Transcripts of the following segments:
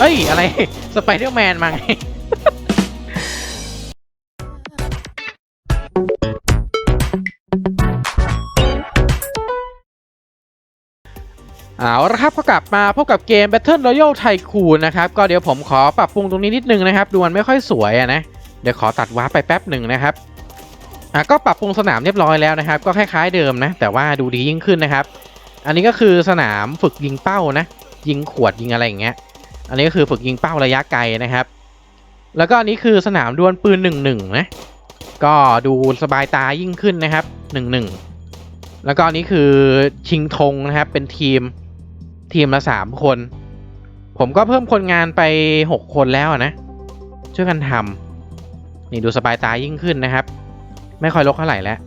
เอ้ย อะไร สไปเดอร์แมนมาไงเอาละครับก็กลับมาพบกับเกม Battle Royale Tycoon นะครับ ก็เดี๋ยวผมขอปรับปรุงตรงนี้นิดนึงนะครับ ดูมันไม่ค่อยสวยอะนะ เดี๋ยวขอตัดวาร์ปไปแป๊บหนึ่งนะครับอะก็ปรับปรุงสนามเรียบร้อยแล้วนะครับ ก็คล้ายๆเดิมนะ แต่ว่าดูดียิ่งขึ้นนะครับ อันนี้ก็คือสนามฝึกยิงเป้านะ ยิงขวดยิงอะไรอย่างเงี้ย อันนี้ก็คือฝึกยิงเป้าระยะไกลนะครับ แล้วก็อันนี้คือสนามดวลปืนหนึ่งหนึ่งนะ ก็ดูสบายตายิ่งขึ้นนะครับหนึ่งหนึ่งแล้วก็อันนี้คือชิงธงนะครับ เป็นทีมทีมละสามคน ผมก็เพิ่มคนงานไปหกคนแล้วนะ ช่วยกันทำนี่ดูสบายตายิ่งขึ้นนะครับ ไม่ค่อยลกเท่าไหร่แล้ว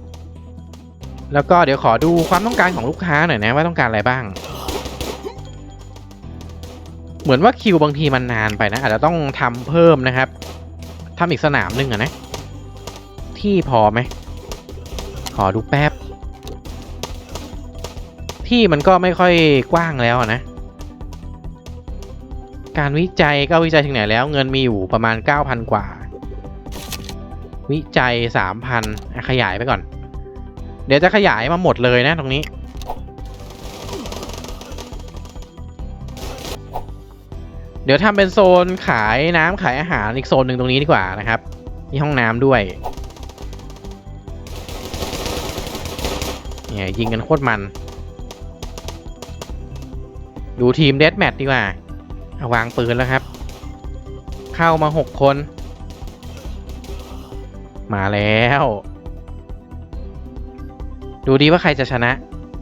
แล้วก็เดี๋ยวขอดูความต้องการของลูกค้าหน่อยนะว่าต้องการอะไรบ้าง เหมือนว่าคิวบางทีมันนานไปนะ อาจจะต้องทำเพิ่มนะครับทำอีกสนามหนึ่งอะนะ ที่พอไหม ขอดูแป๊บ ที่มันก็ไม่ค่อยกว้างแล้วนะ การวิจัยก็วิจัยถึงไหนแล้ว เงินมีอยู่ประมาณ 9,000 กว่า วิจัย 3,000ขยายไปก่อน เดี๋ยวจะขยายมาหมดเลยนะตรงนี้ เดี๋ยวทำเป็นโซนขายน้ำขายอาหารอีกโซนหนึ่งตรงนี้ดีกว่านะครับ มีห้องน้ำด้วยเนี่ยยิงกันโคตรมัน ดูทีมเดสแมทดีกว่าอาวางปืนแล้วครับ เข้ามาหกคน มาแล้ว ดูดีว่าใครจะชนะ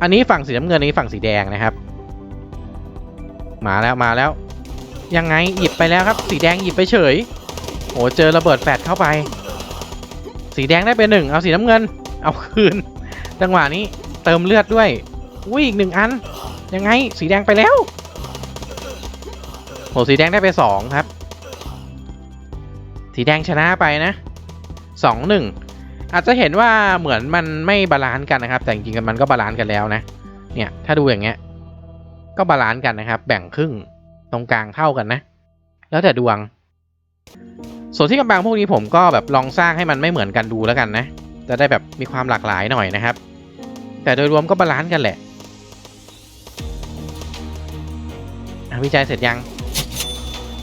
อันนี้ฝั่งสีน้ำเงินนนี้ฝั่งสีแดงนะครับ มาแล้วมาแล้ว ยังไงหยิบไปแล้วครับ สีแดงหยิบไปเฉยโอ้เจอระเบิดแฟดเข้าไป สีแดงได้ไปหนึ่งเอาสีน้ำเงิน เอาคืนจังหวะนี้เติมเลือดด้วยอุ้ยอีกหนึ่งอัน ยังไงสีแดงไปแล้วโหสีแดงได้ไปสองครับ สีแดงชนะไปนะสองหนึ่งอาจจะเห็นว่าเหมือนมันไม่บาลานซ์กันนะครับ แต่จริงๆมันก็บาลานซ์กันแล้วนะ เนี่ยถ้าดูอย่างเงี้ยก็บาลานซ์กันนะครับ แบ่งครึ่ง ตรงกลางเท่ากันนะ แล้วแต่ดวง ส่วนที่กำบังพวกนี้ผมก็แบบลองสร้างให้มันไม่เหมือนกันดูแล้วกันนะ จะได้แบบมีความหลากหลายหน่อยนะครับ แต่โดยรวมก็บาลานซ์กันแหละวิจัยเสร็จยัง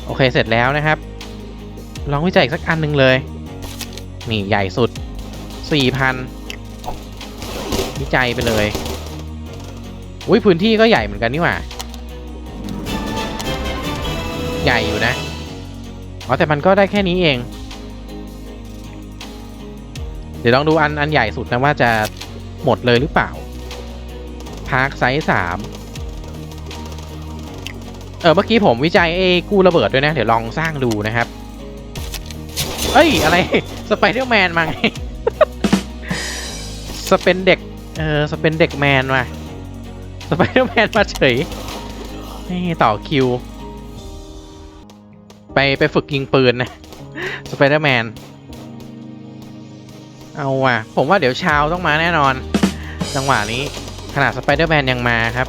โอเคเสร็จแล้วนะครับ ลองวิจัยอีกสักอันหนึ่งเลย นี่ใหญ่สุด 4,000 วิจัยไปเลย อุ้ยพื้นที่ก็ใหญ่เหมือนกันนี่หว่า ใหญ่อยู่นะอ๋อแต่มันก็ได้แค่นี้เอง เดี๋ยวลองดูอันอันใหญ่สุดนะว่าจะหมดเลยหรือเปล่า พาร์คไซส์สามเออเมื่อกี้ผมวิจัยเอกู้ระเบิดด้วยนะ เดี๋ยวลองสร้างดูนะครับ เอ้ย อะไร สไปเดอร์แมนมาไงสเปนเด็ก เออสเปนเด็กแมนมาสไปเดอร์แมนมาเฉย นี่ต่อคิว ไปไปฝึกยิงปืนนะสไปเดอร์แมน เอาว่ะ ผมว่าเดี๋ยวชาวต้องมาแน่นอน จังหวะนี้ขนาดสไปเดอร์แมนยังมาครับ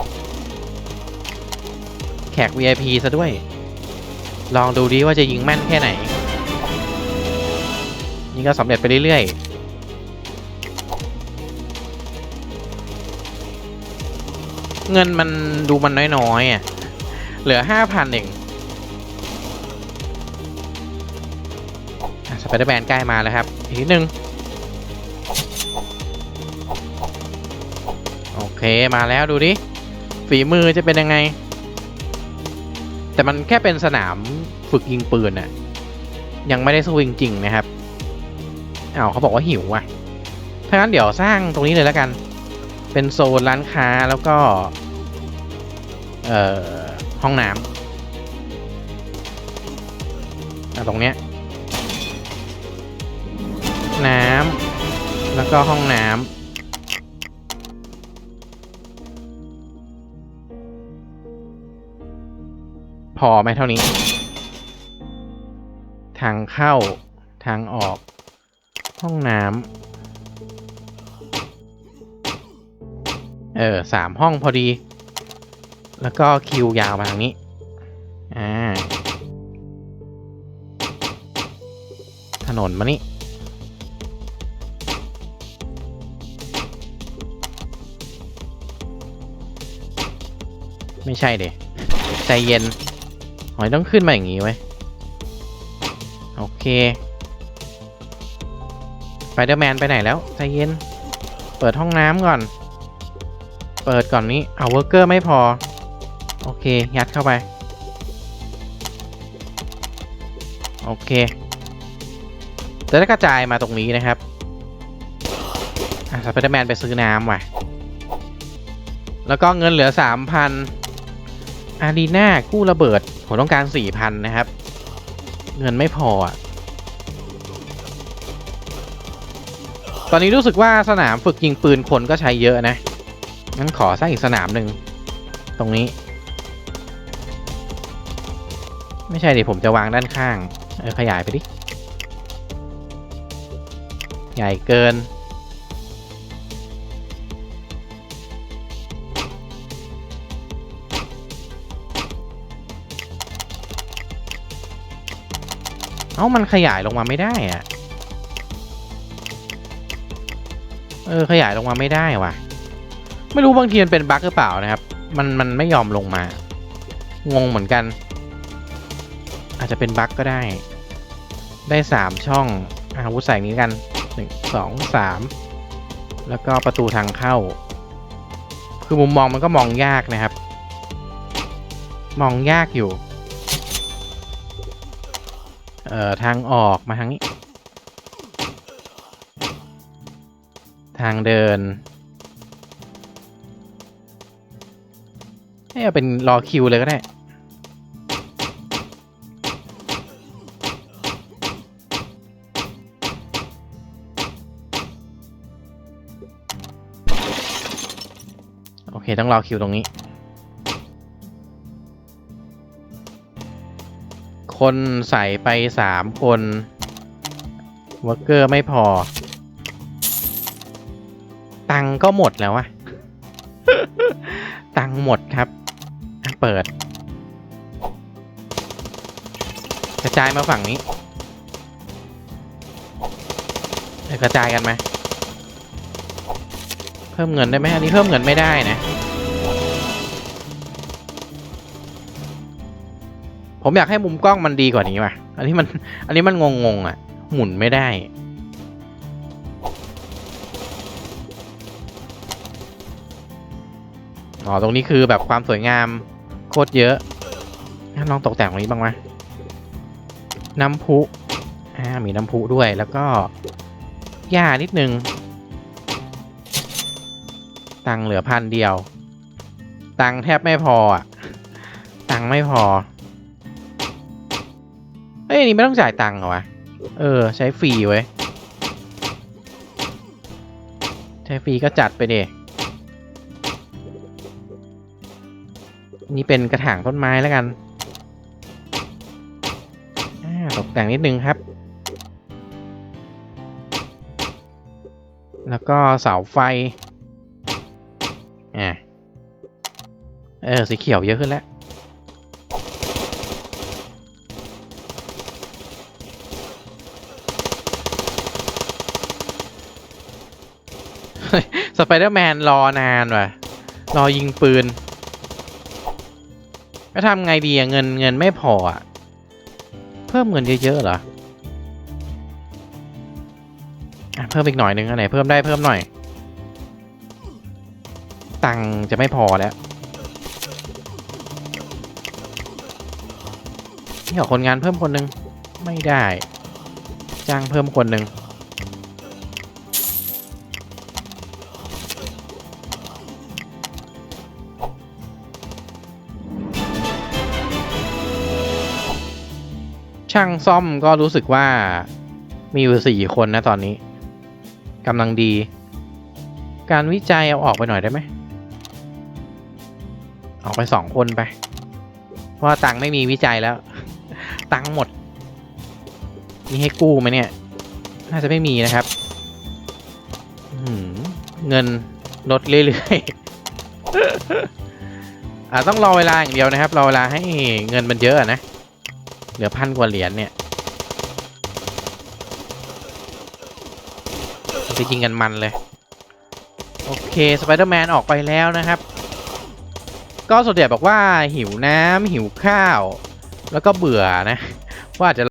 แขก VIP ซะด้วย ลองดูดิว่าจะยิงแม่นแค่ไหน นี่ก็สำเร็จไปเรื่อยๆเงินมันดูมันน้อยๆอะ เหลือห้าพันเอง ไปเดอร์แมนใกล้มาแล้วครับ อีกนิดนึง โอเคมาแล้วดูดิ ฝีมือจะเป็นยังไง แต่มันแค่เป็นสนามฝึกยิงปืนน่ะยังไม่ได้สู้จริงๆนะครับอ้าวเขาบอกว่าหิวอะถ้างั้นเดี๋ยวสร้างตรงนี้เลยแล้วกัน เป็นโซนร้านค้าแล้วก็ เอ่อ ห้องน้ำตรงเนี้ย แล้วก็ห้องน้ำพอไหมเท่านี้ ทางเข้าทางออก ห้องน้ำเออสามห้องพอดี แล้วก็คิวยาวมาทางนี้ อ่า ถนนมานี่ ไม่ใช่เด็ใจเย็น หอยต้องขึ้นมาอย่างงี้ไว้โอเคไฟเดอร์แมนไปไหนแล้วใจเย็น เปิดห้องน้ำก่อน เปิดก่อนนี้เอาเวอร์เกอร์ไม่พอ โอเค ยัดเข้าไป โอเคจะได้กระจายมาตรงนี้นะครับอะสไปเดอร์แมนไปซื้อน้ำว่ะ แล้วก็เงินเหลือ 3,000 อารีนากู้ระเบิด ผมต้องการ4,000นะครับ เงินไม่พอ ตอนนี้รู้สึกว่าสนามฝึกยิงปืนคนก็ใช้เยอะนะ งั้นขอสร้างอีกสนามหนึ่ง ตรงนี้ ไม่ใช่ดิผมจะวางด้านข้าง เออขยายไปดิ ใหญ่เกิน เอ้ามันขยายลงมาไม่ได้อะเออขยายลงมาไม่ได้ว่ะ ไม่รู้บางทีมันเป็นบั๊กหรือเปล่านะครับ มันมันไม่ยอมลงมา งงเหมือนกัน อาจจะเป็นบั๊กก็ได้ ได้สามช่องอาวุธใส่นี้กันหนึ่งสองสามแล้วก็ประตูทางเข้า คือมุมมองมันก็มองยากนะครับ มองยากอยู่ เอ่อทางออกมาทางนี้ ทางเดินให้เอาเป็นรอคิวเลยก็ได้โอเค ต้องรอคิวตรงนี้ คนใส่ไปสามคนวอร์เกอร์ไม่พอ ตังก็หมดแล้วอะตังหมดครับ เปิด กระจายมาฝั่งนี้กระจายกันไหมเพิ่มเงินได้ไหมอันนี้เพิ่มเงินไม่ได้นะ ผมอยากให้มุมกล้องมันดีกว่านี้ว่ะ อันนี้มัน อันนี้มันงงงๆอะ หมุนไม่ได้ อ๋อ ตรงนี้คือแบบความสวยงามโคตรเยอะงั้นลองตกแต่งตรงนี้บ้างไหมน้ำพุอ่ามีน้ำพุด้วย แล้วก็หญ้านิดนึง ตังเหลือพันเดียว ตังแทบไม่พออะ ตังไม่พอ อ้ยอันนี่ไม่ต้องจ่ายตังค์เหรอวะ เออ ใช้ฟรีไว้ยใช้ฟรีก็จัดไปเดนี่เป็นกระถางต้นไม้แล้วกัน ตกแต่งนิดนึงครับ แล้วก็เสาไฟ อะ เออ สีเขียวเยอะขึ้นแล้ว สไปเดอร์แมนรอนานว่ะ รอยิงปืนจะทำไงดีอะเงินเงินไม่พออะเพิ่มเงินเยอะๆเหรอเพิ่มอีกหน่อยนึงอันไหนเพิ่มได้เพิ่มหน่อย ตังจะไม่พอแล้วนี่ขอคนงานเพิ่มคนหนึ่งไม่ได้ จ้างเพิ่มคนหนึ่ง ช่างซ่อมก็รู้สึกว่ามีอยู่สี่คนนะตอนนี้กำลังดี การวิจัยเอาออกไปหน่อยได้ไหมออกไปสองคนไป เพราะว่าตังไม่มีวิจัยแล้ว ตังหมด มีให้กู้ไหมเนี่ย น่าจะไม่มีนะครับเงินลดเรื่อยๆอ่าต้องรอเวลาอย่างเดียวนะครับ รอเวลาให้เงินมันเยอะนะ เหลือพันกว่าเหรียญเนี่ยจะยิงกันมันเลย โอเคสไปเดอร์แมนออกไปแล้วนะครับ ก็ส่วนใหบอกว่าหิวน้ำหิวข้าว แล้วก็เบื่อนะ ว่าจะ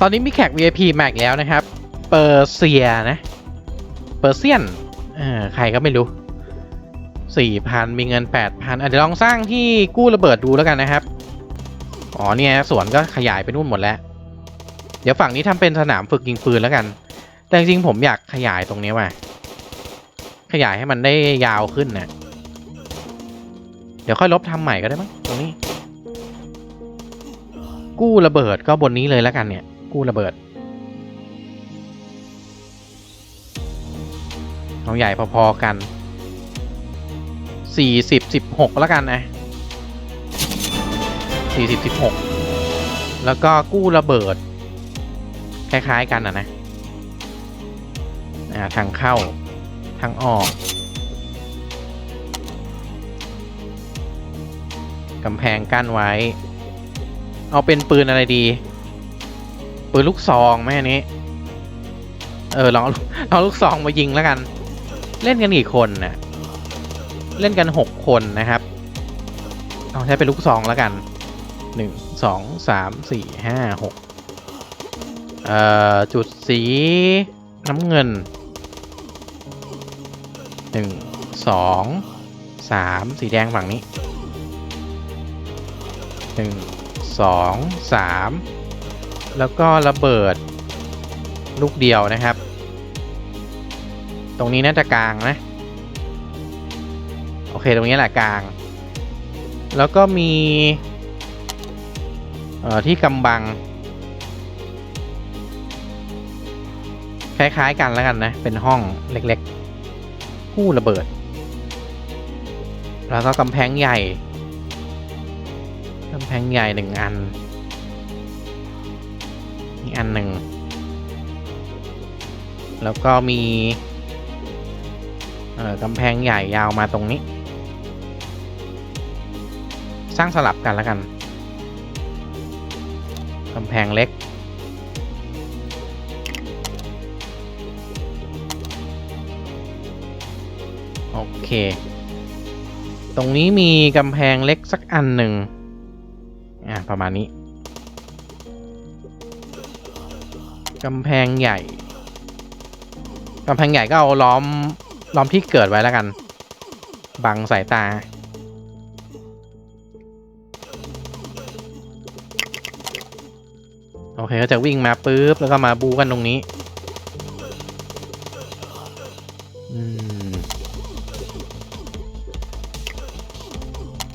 ตอนนี้มีแขก VIP มาอีกแล้วนะครับ เปอร์เซียนะ เปอร์เซียนเออใครก็ไม่รู้สี่พันมีเงินแปดพันเดี๋ยวลองสร้างที่กู้ระเบิดดูแล้วกันนะครับ อ๋อเนี่ยสวนก็ขยายไปนู่นหมดแล้ว เดี๋ยวฝั่งนี้ทำเป็นสนามฝึกยิงปืนแล้วกัน แต่จริงๆผมอยากขยายตรงนี้ว่ะ ขยายให้มันได้ยาวขึ้นนะเดี๋ยวค่อยลบทำใหม่ก็ได้มั้งตรงนี้ กู้ระเบิดก็บนนี้เลยแล้วกันเนี่ย กู้ระเบิด เอาใหญ่พอๆกันสี่สิบสิบหกแล้วกันนะสี่สิบสิบหกแล้วก็กู้ระเบิด คล้ายๆกันอะนะอ่าทางเข้า ทางออกกำแพงกั้นไว้ เอาเป็นปืนอะไรดี ปืนลูกซองไหมอันนี้ เออลองเอาลูกซองมายิงแล้วกัน เล่นกันกี่คนน่ะเล่นกันหกคนนะครับเอาใช้เป็นลูกซองแล้วกันหนึ่งสองสามสี่ห้าหกเอ่อจุดสีน้ำเงินหนึ่งสองสามสีแดงฝั่งนี้หนึ่งสองสาม แล้วก็ระเบิดลูกเดียวนะครับ ตรงนี้น่าจะกลางนะ โอเคตรงนี้แหละกลาง แล้วก็มีที่กำบัง คล้ายๆกันแล้วกันนะ เป็นห้องเล็กๆคู่ระเบิด แล้วก็กำแพงใหญ่กำแพงใหญ่หนึ่งอัน อีกอันหนึ่ง แล้วก็มีเอ่อกำแพงใหญ่ยาวมาตรงนี้ สร้างสลับกันแล้วกันกำแพงเล็ก โอเค ตรงนี้มีกำแพงเล็กสักอันหนึ่งอ่าประมาณนี้ กำแพงใหญ่กำแพงใหญ่ก็เอาล้อมล้อมที่เกิดไว้แล้วกัน บังสายตา โอเคก็จะวิ่งมาปุ๊บ แล้วก็มาบูกันตรงนี้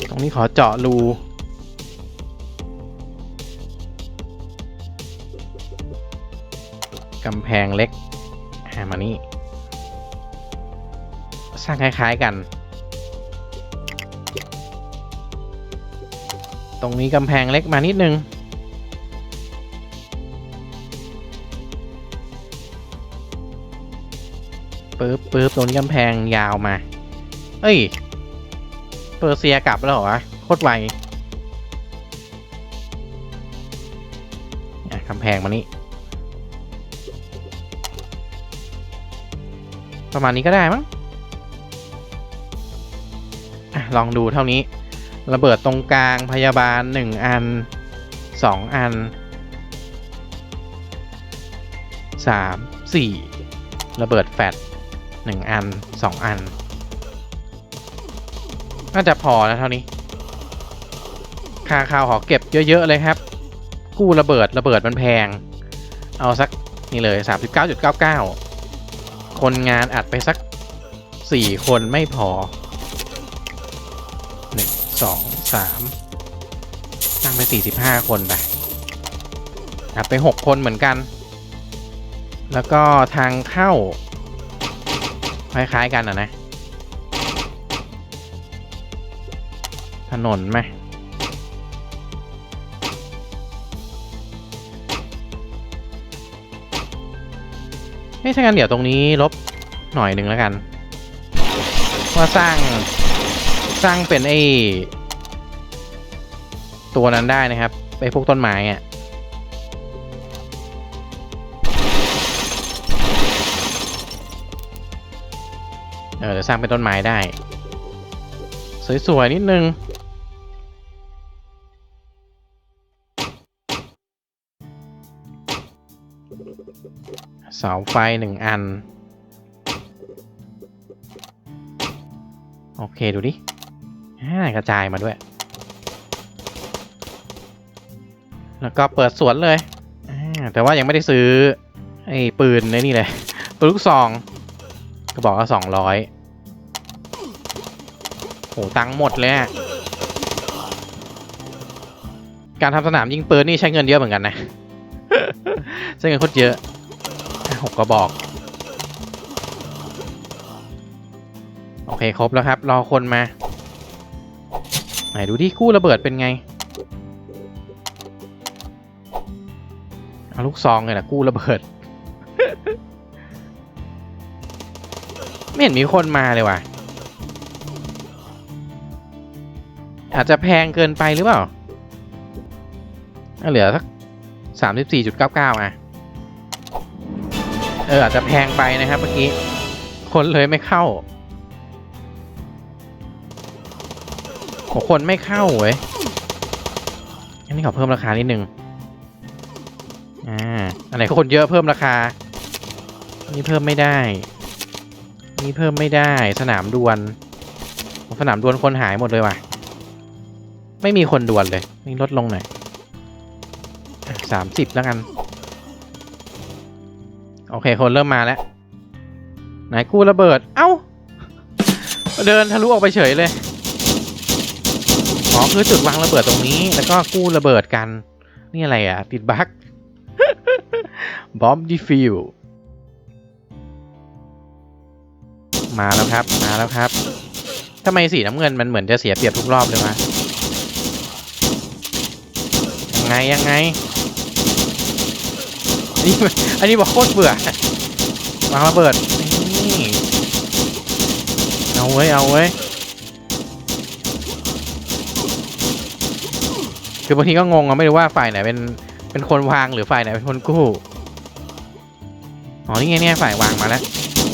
ตรงนี้ขอเจาะรู กำแพงเล็กหามานี่ สร้างคล้ายๆกัน ตรงนี้กำแพงเล็กมานิดนึง ปึ๊บปึ๊บตรงนี้กำแพงยาวมา เอ้ย เปอร์เซียกลับแล้วเหรอวะ โคตรไวอะกำแพงมานี่ ประมาณนี้ก็ได้มั้งลองดูเท่านี้ ระเบิดตรงกลางพยาบาลหนึ่งอันสองอันสามสี่ระเบิดแฟดหนึ่งอันสองอัน น่าจะพอแล้วเท่านี้คาข้าวขอเก็บเยอะ ๆ เลยครับ กู้ระเบิดระเบิดมันแพง เอาสักนี่เลย 39.99 คนงานอัดไปสัก4คนไม่พอ1 2 3ตั้งไป45คนไปอัดไป6คนเหมือนกัน แล้วก็ทางเข้า คล้าย ๆ กันอะนะ ถนนไหม เฮ้ยถ้างั้นเดี๋ยวตรงนี้ลบหน่อยหนึ่งแล้วกัน ว่าสร้างสร้างเป็นไอ้ตัวนั้นได้นะครับไอ้พวกต้นไม้อะเออเดี๋ยวสร้างเป็นต้นไม้ได้ สวยๆนิดนึงาไฟหนึ่งอัน โอเคดูดิกระจายมาด้วย แล้วก็เปิดสวนเลยแต่ว่ายังไม่ได้ซื้อ ไอ้ปืนในนี่เลยปืนลูกซองก็บอกว่าสองร้อยโหตังค์หมดเลยการทำสนามยิงปืนนี่ใช้เงินเยอะเหมือนกันนะ ใช้เงินโคตรเยอะ หกกระบอก โอเคครบแล้วครับ รอคนมา ไหนดูที่กู้ระเบิดเป็นไง เอาลูกซองเลยนะกู้ระเบิด ไม่เห็นมีคนมาเลยว่ะ อาจจะแพงเกินไปหรือเปล่าอะเหลือสักสามสิบสี่จุดเก้าเก้าอะ เอออาจจะแพงไปนะครับเมื่อกี้ คนเลยไม่เข้าโอคนไม่เข้าเว้ยอันนี้ขอเพิ่มราคานิดนึงอ่าอันไหนคนเยอะเพิ่มราคานี่เพิ่มไม่ได้ นี่เพิ่มไม่ได้ สนามดวลสนามดวลคนหายหมดเลยว่ะ ไม่มีคนดวลเลยนี่ลดลงหน่อยสามสิบแล้วกัน โอเคคนเริ่มมาแล้ว ไหนกู้ระเบิด เอ้า เดินทะลุออกไปเฉยเลยอ๋อคือจุดวางระเบิดตรงนี้ แล้วก็กู้ระเบิดกัน นี่อะไรอะ ติดบั๊กบอมดีฟิวมาแล้วครับ มาแล้วครับทำไมสีน้ำเงินมันเหมือนจะเสียเปรียบทุกรอบเลยวะยังไงยังไง นี่อันนี้บอกโคตรเบื่อวางระเบิดนี่เอาเว้เอาเว้คือบางทีก็งงอะไม่รู้ว่าฝ่ายไหนเป็นเป็นคนวางหรือฝ่ายไหนเป็นคนกู้อ๋อนี่ไงเนี่ยฝ่ายวางมาแล้ว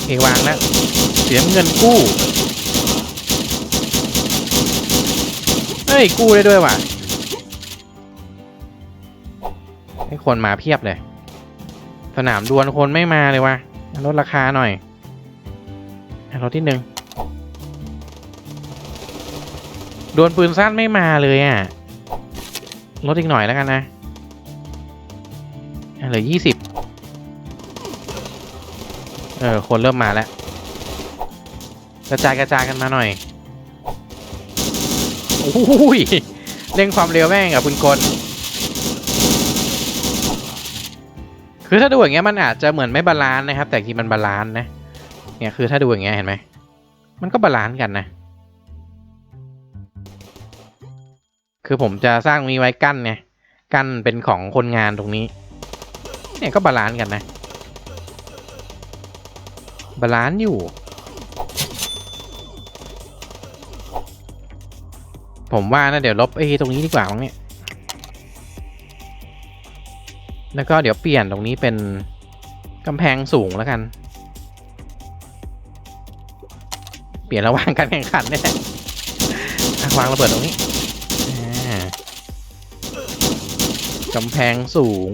โอวางแล้วเสียเงินกู้เฮ้ยกู้ได้ด้วยว่ะให้คนมาเพียบเลย สนามดวลคนไม่มาเลยวะลดราคาหน่อยลดที่หนึ่งดวลปืนสั้นไม่มาเลยอะลดอีกหน่อยแล้วกันนะเหลือยี่สิบเออ คนเริ่มมาแล้ว กระจายกระจายกันมาหน่อยโอ้ยเร่งความเร็วแม่งกับคุณกล คือถ้าดูอย่างเงี้ยมันอาจจะเหมือนไม่บาลานซ์นะครับ แต่จริงมันบาลานซ์นะ เนี่ยคือถ้าดูอย่างเงี้ยเห็นไหมมันก็บาลานซ์กันนะ คือผมจะสร้างมีไว้กั้นไงกั้นเป็นของคนงานตรงนี้ เนี่ยก็บาลานซ์กันนะบาลานซ์อยู่ ผมว่านะเดี๋ยวลบไอ้ตรงนี้ดีกว่ามั้งเนี่ย แล้วก็เดี๋ยวเปลี่ยนตรงนี้เป็นกำแพงสูงแล้วกัน เปลี่ยนระหว่างการแข่งขันเนี่ยแหละวางระเบิดตรงนี้กำแพงสูง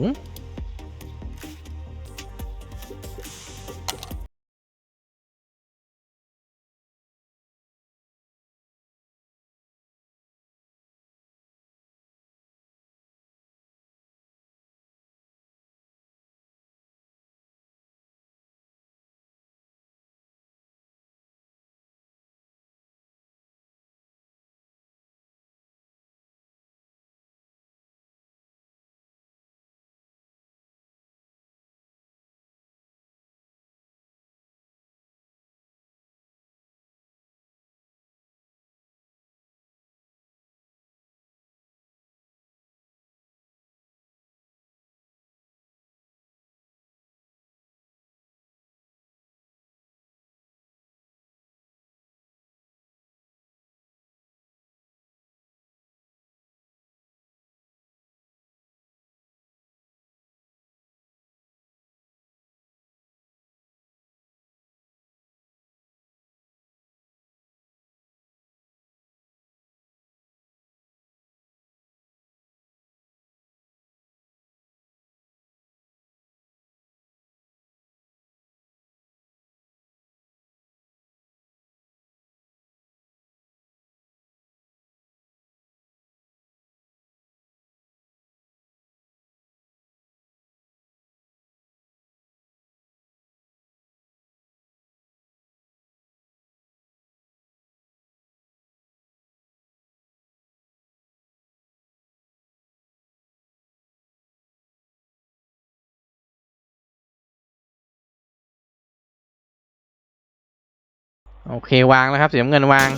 โอเควางแล้วครับสีน้ำเงินวาง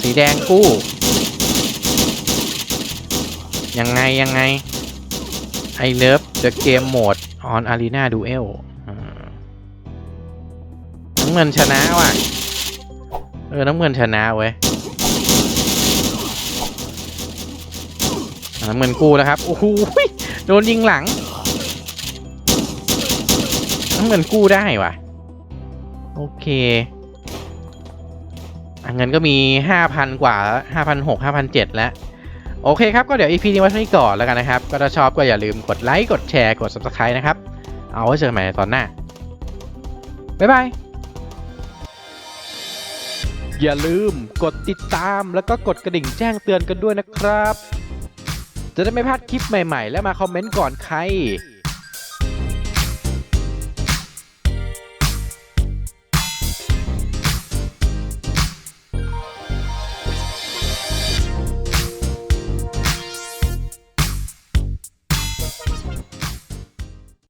สีแดงกู้ ยังไงยังไง I love the game mode on arena duel อืมน้ำเงินชนะว่ะ เออ น้ำเงินชนะเว้ยน้ำเงินกู้แล้วครับ โอ้โหโดนยิงหลัง น้ำเงินกู้ได้ว่ะ โอเค เงินก็มีห้าพันกว่าห้าพันหกห้าพันเจ็ดแล้ว โอเคครับ ก็เดี๋ยว EP นี้ไว้เท่านี้ก่อนแล้วกันนะครับ ก็ถ้าชอบก็อย่าลืมกดไลค์ กดแชร์ กด Subscribe นะครับ เอาไว้เจอกันใหม่ตอนหน้า บ๊ายบาย อย่าลืมกดติดตามแล้วก็กดกระดิ่งแจ้งเตือนกันด้วยนะครับ จะได้ไม่พลาดคลิปใหม่ๆ และมาคอมเมนต์ก่อนใคร